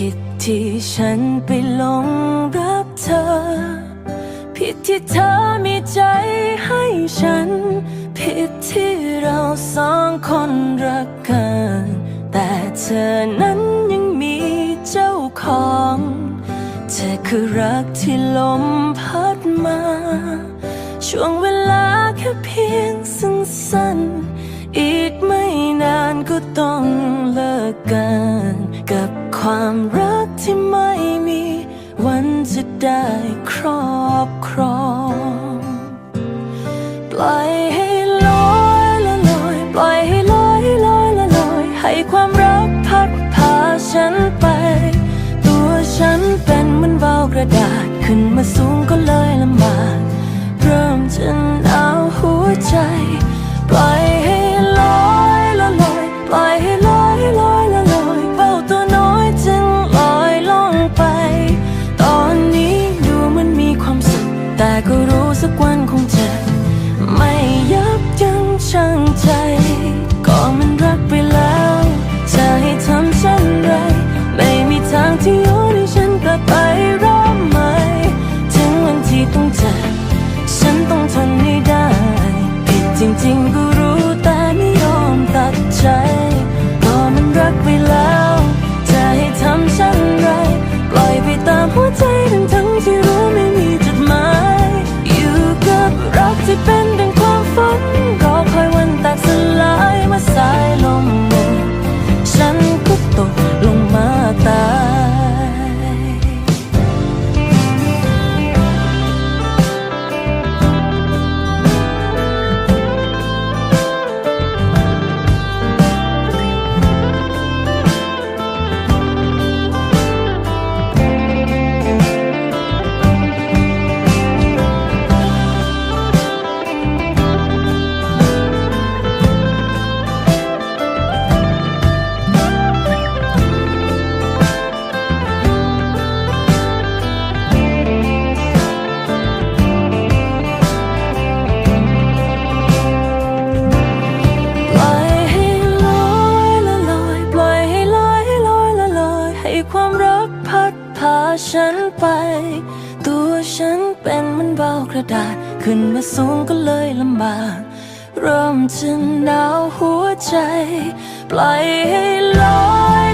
ผิดที่ฉันไปหลงรักเธอ ผิดที่เธอมีใจให้ฉัน ผิดที่เราสองคนรักกัน แต่เธอนั้นยังมีเจ้าของ เธอคือรักที่ลมพัดมา ช่วงเวลาแค ความรักที่ไม่มี วันจะได้ครอบครอง ปล่อยให้ลอยละลอย ปล่อยให้ลอยลอยละลอย ให้ความรักพัดพาฉันไป ตัวฉันเป็นเหมือนวาวกระดาษขึ้นมาสูงก็เลยลำบาก เริ่มจะหนาวหัวใจ ปล่อยให้ ฉันไป ตัวฉันเป็นมันเบากระดาษ ขึ้นมาสูงก็เลยลำบาก เริ่มจะหนาวหัวใจ ปล่อยให้ลอย